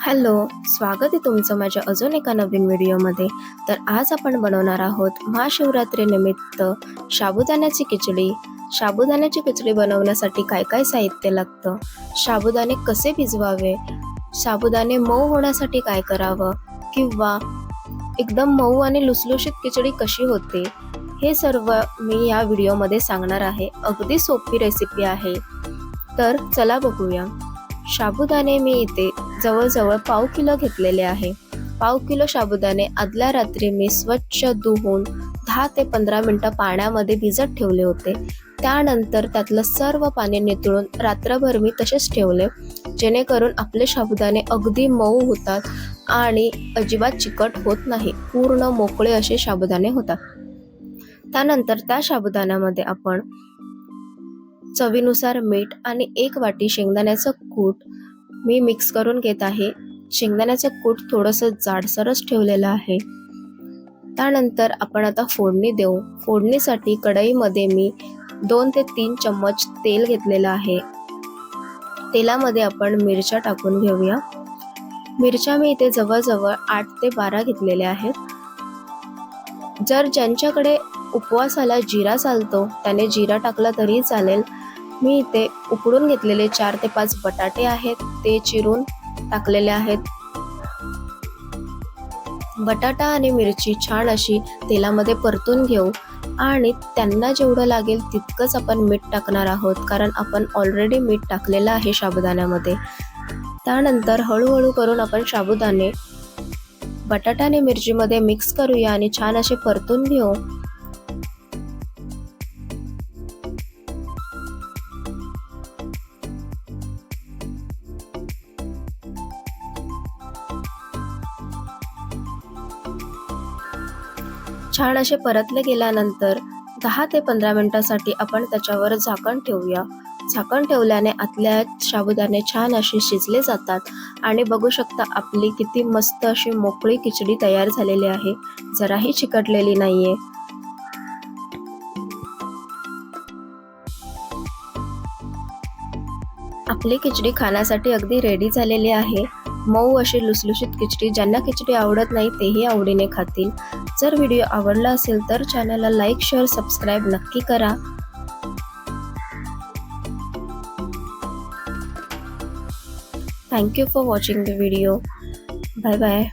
Hello स्वागत आहे तुमचं माझ्या अजून एका नवीन व्हिडिओमध्ये. तर आज आपण बनवणार आहोत महाशिवरात्रीनिमित्त साबुदाण्याची खिचडी. साबुदाण्याची खिचडी बनवण्यासाठी काय काय साहित्य लागतं? साबुदाणे कसे भिजवावे? साबुदाणे मऊ होण्यासाठी काय करावं? किंवा एकदम मऊ आणि लुसलुशीत खिचडी कशी होते? हे सर्व मी या व्हिडिओमध्ये सांगणार आहे. अगदी सोपी रेसिपी आहे. तर चला बघूया. साबुदाणे मी इथे जवळजवळ पाव किलो घेतलेले आहे. पाव किलो साबुदाणे आदल्या रात्री मी स्वच्छ धुवून दहा ते पंधरा मिनटं पाण्यामध्ये भिजत ठेवले होते. त्यानंतर त्यातलं सर्व पाणी नितळून रात्रभर मी तसेच ठेवले जेणेकरून आपले साबुदाणे अगदी मऊ होतात आणि अजिबात चिकट होत नाही. पूर्ण मोकळे असे साबुदाणे होतात. त्यानंतर त्या साबुदाण्यामध्ये आपण चवीनुसार मीठ आणि एक वाटी शेंगदाण्याचं कूट मी मिक्स करून घेत आहे. शेंगदाण्याचं कूट थोडंसं जाडसरच ठेवलेलं आहे. त्यानंतर आपण आता फोडणी देऊ. फोडणीसाठी कढईमध्ये मी दोन ते तीन चम्मच तेल घेतलेलं आहे. तेलामध्ये आपण मिरच्या टाकून घेऊया. मिरच्या मी इथे जवळजवळ आठ ते बारा घेतलेल्या आहेत. जर ज्यांच्याकडे उपवासाला जिरा चालतो त्याने जिरा टाकला तरी चालेल. मी इथे उकडून घेतलेले चार ते पाच बटाटे आहेत ते चिरून टाकलेले आहेत. बटाटा आणि मिरची छान अशी तेलामध्ये परतून घेऊ आणि त्यांना जेवढं लागेल तितकंच आपण मीठ टाकणार आहोत कारण आपण ऑलरेडी मीठ टाकलेलं आहे साबुदाण्यामध्ये. त्यानंतर हळूहळू करून आपण साबुदाणे बटाटा आणि मिरचीमध्ये मिक्स करूया आणि छान असे परतून घेऊ. छान असे परतले गेल्यानंतर दहा ते पंधरा मिनिटासाठी आपण त्याच्यावर झाकण ठेवूया. झाकण ठेवल्याने आतल्या साबुदाणे छान असे शिजले जातात आणि बघू शकता आपली किती मस्त अशी मोकळी खिचडी तयार झालेली आहे. जराही चिकटलेली नाहीये. आपली खिचडी खाण्यासाठी अगदी रेडी झालेली आहे. मऊ अशी लुसलुशीत खिचडी ज्यांना खिचडी आवडत नाही तेही आवडीने खातील. जर व्हिडिओ आवडला असेल तर चॅनलला लाईक शेअर सबस्क्राईब नक्की करा. Thank you for watching the video bye bye